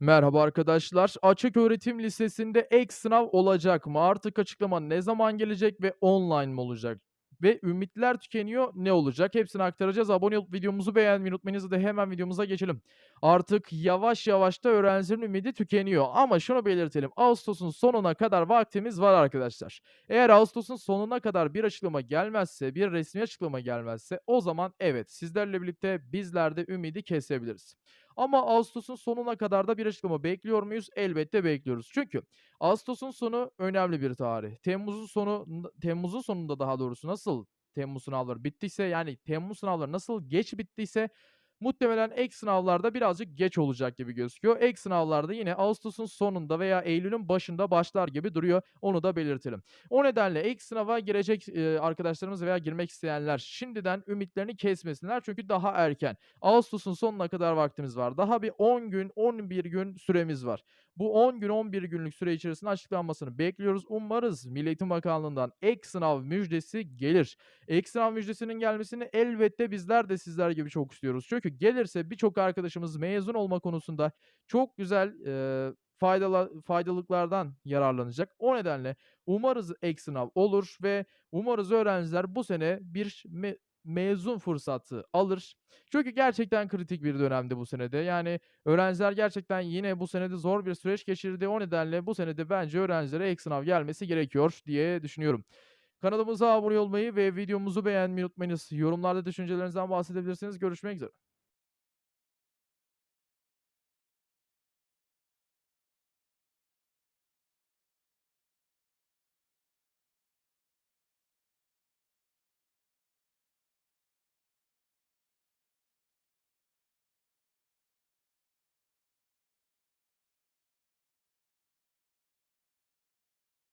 Merhaba arkadaşlar. Açık öğretim lisesinde ek sınav olacak mı? Artık açıklama ne zaman gelecek ve online mi olacak? Ve ümitler tükeniyor, ne olacak? Hepsini aktaracağız. Abone olup videomuzu beğenmeyi unutmayınız. Hadi hemen videomuza geçelim. Artık yavaş yavaş da öğrencilerin ümidi tükeniyor. Ama şunu belirtelim. Ağustos'un sonuna kadar vaktimiz var arkadaşlar. Eğer Ağustos'un sonuna kadar bir açıklama gelmezse, bir resmi açıklama gelmezse o zaman evet sizlerle birlikte bizler de ümidi kesebiliriz. Ama Ağustos'un sonuna kadar da bir açıklama bekliyor muyuz? Elbette bekliyoruz. Çünkü Ağustos'un sonu önemli bir tarih. Temmuz'un sonu Temmuz'un sonunda daha doğrusu nasıl Temmuz sınavları bittiyse, yani Temmuz sınavları nasıl geç bittiyse muhtemelen ek sınavlar da birazcık geç olacak gibi gözüküyor. Ek sınavlar da yine Ağustos'un sonunda veya Eylül'ün başında başlar gibi duruyor. Onu da belirtelim. O nedenle ek sınava girecek, eee, arkadaşlarımız veya girmek isteyenler şimdiden ümitlerini kesmesinler çünkü daha erken. Ağustos'un sonuna kadar vaktimiz var. Daha bir 10 gün, 11 gün süremiz var. Bu 10 gün, 11 günlük süre içerisinde açıklanmasını bekliyoruz. Umarız Milli Eğitim Bakanlığı'ndan ek sınav müjdesi gelir. Ek sınav müjdesinin gelmesini elbette bizler de sizler gibi çok istiyoruz. Çünkü gelirse birçok arkadaşımız mezun olma konusunda çok güzel, eee, faydala faydalıklardan yararlanacak. O nedenle umarız ek sınav olur ve umarız öğrenciler bu sene bir me mezun fırsatı alır. Çünkü gerçekten kritik bir dönemdi bu sene de. Yani öğrenciler gerçekten yine bu sene de zor bir süreç geçirdi. O nedenle bu sene de bence öğrencilere ek sınav gelmesi gerekiyor diye düşünüyorum. Kanalımıza abone olmayı ve videomuzu beğenmeyi unutmayınız. Yorumlarda düşüncelerinizden bahsedebilirsiniz. Görüşmek üzere.